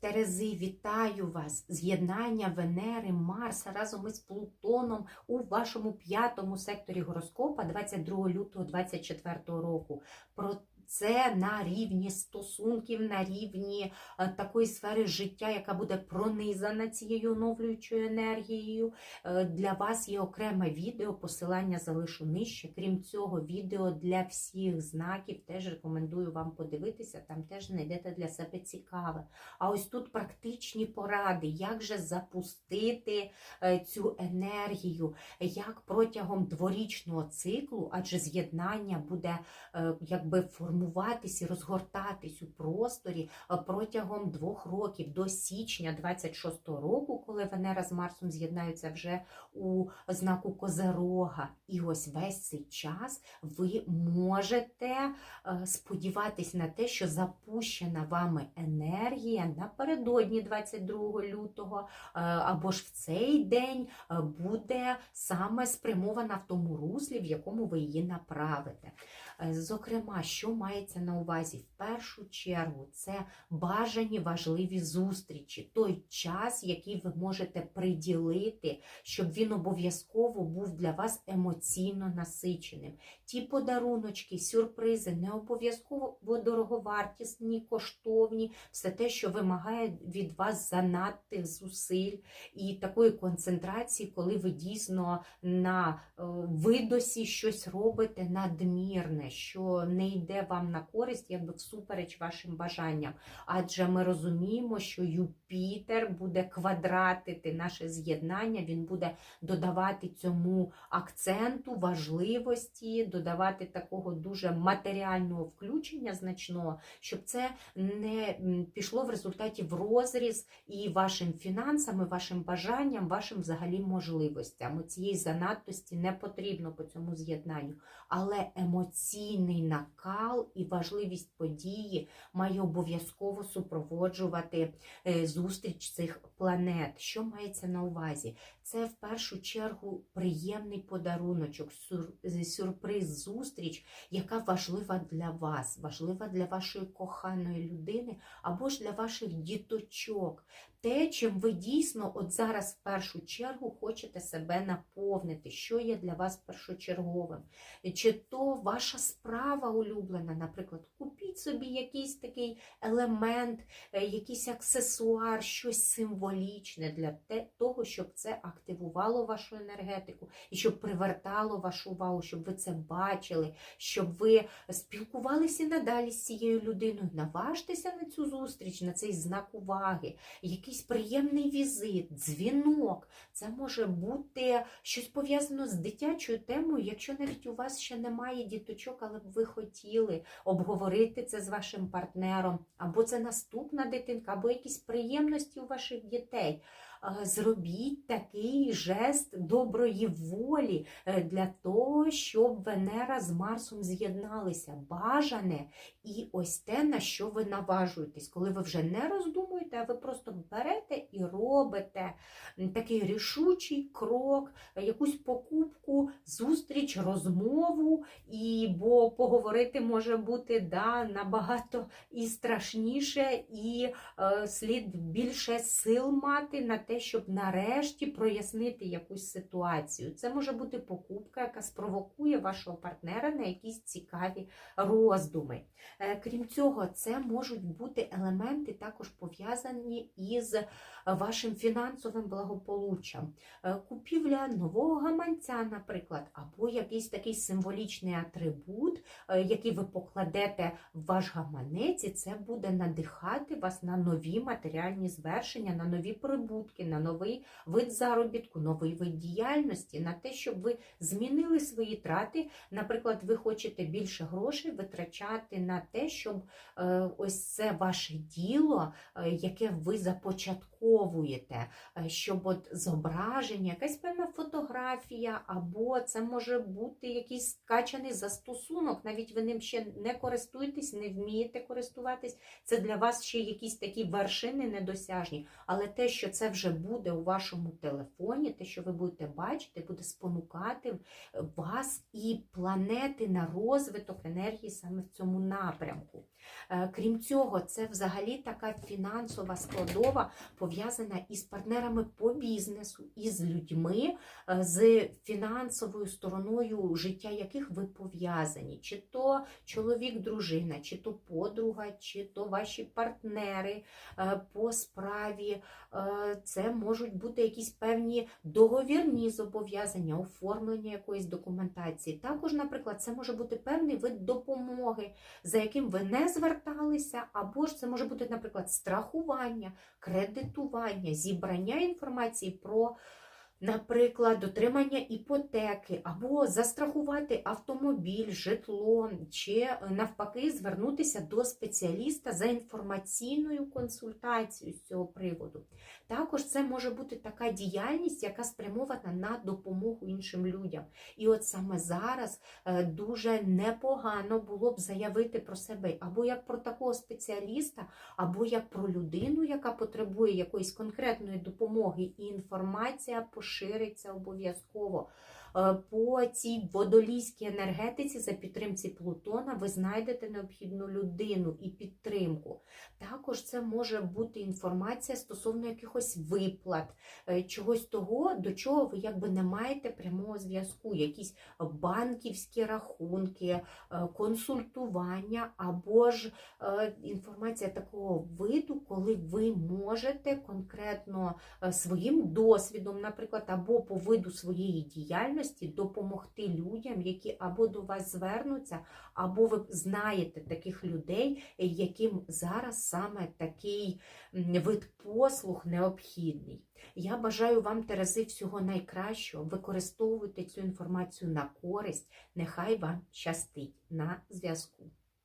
Терези, вітаю вас! З'єднання Венери, Марса разом із Плутоном у вашому п'ятому секторі гороскопа 22 лютого 2024 року. Це на рівні стосунків, на рівні е, такої сфери життя, яка буде пронизана цією оновлюючою енергією. Е, Для вас є окреме відео, посилання залишу нижче. Крім цього, відео для всіх знаків теж рекомендую вам подивитися. Там теж знайдете для себе цікаве. А ось тут практичні поради, як же запустити е, цю енергію, як протягом дворічного циклу, адже з'єднання буде якби формуватись і розгортатись у просторі е, протягом двох років до січня 26-го року, коли Венера з Марсом з'єднаються вже у знаку Козерога. І ось весь цей час ви можете е, сподіватись на те, що запущена вами енергія напередодні 22 лютого е, або ж в цей день буде саме спрямована в тому руслі, в якому ви її направите. Зокрема, що мається на увазі? В першу чергу це бажані важливі зустрічі, той час, який ви можете приділити, щоб він обов'язково був для вас емоційно насиченим. Ті подаруночки, сюрпризи не обов'язково дороговартісні, коштовні, все те, що вимагає від вас занадтих зусиль і такої концентрації, коли ви дійсно на е, видосі щось робите надмірне, що не йде вам на користь, якби всупереч вашим бажанням. Адже ми розуміємо, що Юпітер буде квадратити наше з'єднання, він буде додавати цьому акценту, важливості, додавати такого дуже матеріального включення значного, щоб це не пішло в результаті в розріз і вашим фінансам, і вашим бажанням, вашим взагалі можливостям. Цієї занадтості не потрібно по цьому з'єднанню. Але емоційний накал і важливість події має обов'язково супроводжувати е, зустріч цих планет. Що мається на увазі? Це в першу чергу приємний подаруночок, сюрприз, зустріч, яка важлива для вас, важлива для вашої коханої людини або ж для ваших діточок. Те, чим ви дійсно от зараз в першу чергу хочете себе наповнити, що є для вас першочерговим. Чи то ваша справа улюблена, наприклад, купіть собі якийсь такий елемент, е, якийсь аксесуар, щось символічне для того, щоб це активувало вашу енергетику і щоб привертало вашу увагу, щоб ви це бачили, щоб ви спілкувалися надалі з цією людиною. Наважтеся на цю зустріч, на цей знак уваги, якийсь приємний візит, дзвінок. Це може бути щось пов'язано з дитячою темою, якщо навіть у вас ще немає діточок, але б ви хотіли обговорити це з вашим партнером, або це наступна дитинка, або якісь приємності у ваших дітей. Е, Зробіть такий жест доброї волі е, для того, щоб Венера з Марсом з'єдналися. Бажане і ось те, на що ви наважуєтесь, коли ви вже не роздумуєте, а ви просто берете і робите такий рішучий крок, якусь покупку, зустріч, розмову, і бо поговорити може бути да, набагато і страшніше, і е, слід більше сил мати на те, щоб нарешті прояснити якусь ситуацію. Це може бути покупка, яка спровокує вашого партнера на якісь цікаві роздуми. Е, Крім цього, це можуть бути елементи також пов'язані із вашим фінансовим благополуччям. Е, Купівля нового гаманця, наприклад, або якийсь такий символічний атрибут, е, який ви покладете в ваш гаманець, і це буде надихати вас на нові матеріальні звершення, на нові прибутки, на новий вид заробітку, новий вид діяльності, на те, щоб ви змінили свої трати. Наприклад, ви хочете більше грошей витрачати на те, щоб е, ось це ваше діло, е, яке ви започатковуєте, е, щоб от зображення, якась певна фотографія, або це може бути якийсь скачаний застосунок, навіть ви ним ще не користуєтесь, не вмієте користуватись. Це для вас ще якісь такі вершини недосяжні. Але те, що це вже вже буде у вашому телефоні, те, що ви будете бачити, буде спонукати вас і планети на розвиток енергії саме в цьому напрямку. Е, Крім цього, це взагалі така фінансова складова пов'язана із партнерами по бізнесу, із людьми, е, з фінансовою стороною життя яких ви пов'язані, чи то чоловік, дружина, чи то подруга, чи то ваші партнери е, по справі. Е, Це можуть бути якісь певні договірні зобов'язання, оформлення якоїсь документації. Також, наприклад, це може бути певний вид допомоги, за яким ви не зверталися, або ж це може бути, наприклад, страхування, кредитування, зібрання інформації про. Наприклад, дотримання іпотеки, або застрахувати автомобіль, житло, чи е, навпаки звернутися до спеціаліста за інформаційною консультацією з цього приводу. Також це може бути така діяльність, яка спрямована на допомогу іншим людям. І от саме зараз е, дуже непогано було б заявити про себе або як про такого спеціаліста, або як про людину, яка потребує якоїсь конкретної допомоги, і інформація пошириться обов'язково. Е, По цій водолійській енергетиці за підтримці Плутона ви знайдете необхідну людину і підтримку. Також це може бути інформація стосовно якихось виплат, е, чогось того, до чого ви якби не маєте прямого зв'язку, якісь банківські рахунки, е, консультування або ж інформація такого виду, коли ви можете конкретно своїм досвідом, наприклад, або по виду своєї діяльності допомогти людям, які або до вас звернуться, або ви знаєте таких людей, яким зараз саме такий вид послуг необхідний. Я бажаю вам, Терези, всього найкращого. Використовуйте цю інформацію на користь. Нехай вам щастить на зв'язку.